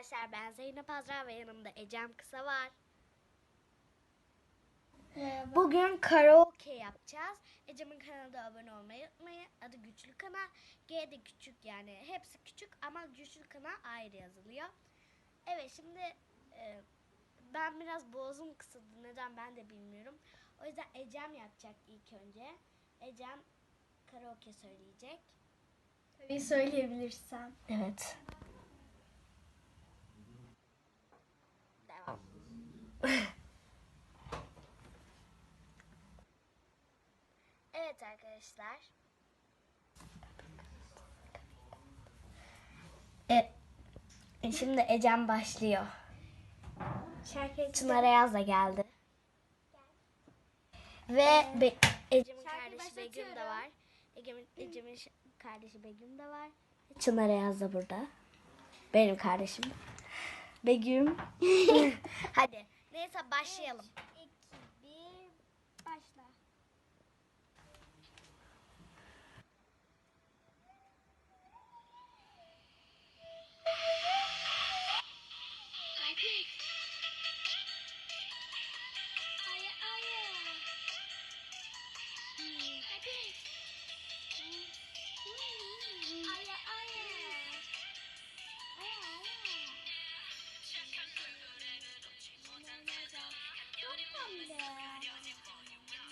arkadaşlar ben Zeynep Azra ve yanımda Ecem Kısa var. Bugün karaoke yapacağız. Ecem'in kanalına abone olmayı unutmayın. Adı Güçlü Kanal. G de küçük yani. Hepsi küçük ama Güçlü Kanal ayrı yazılıyor. Evet şimdi e, ben biraz boğazım kısıldı. Neden ben de bilmiyorum. O yüzden Ecem yapacak ilk önce. Ecem karaoke söyleyecek. Tabii söyleyebilirsem. Evet. Evet arkadaşlar. E, e, şimdi Ecem başlıyor. Şarkı Çınar Ayaz da geldi. Ve Be- Ecem'in kardeşi Begüm de var. Ecem'in, Ecem'in kardeşi Begüm de var. Çınar Ayaz da burada. Benim kardeşim. Begüm. Hadi. Neyse başlayalım. Happy.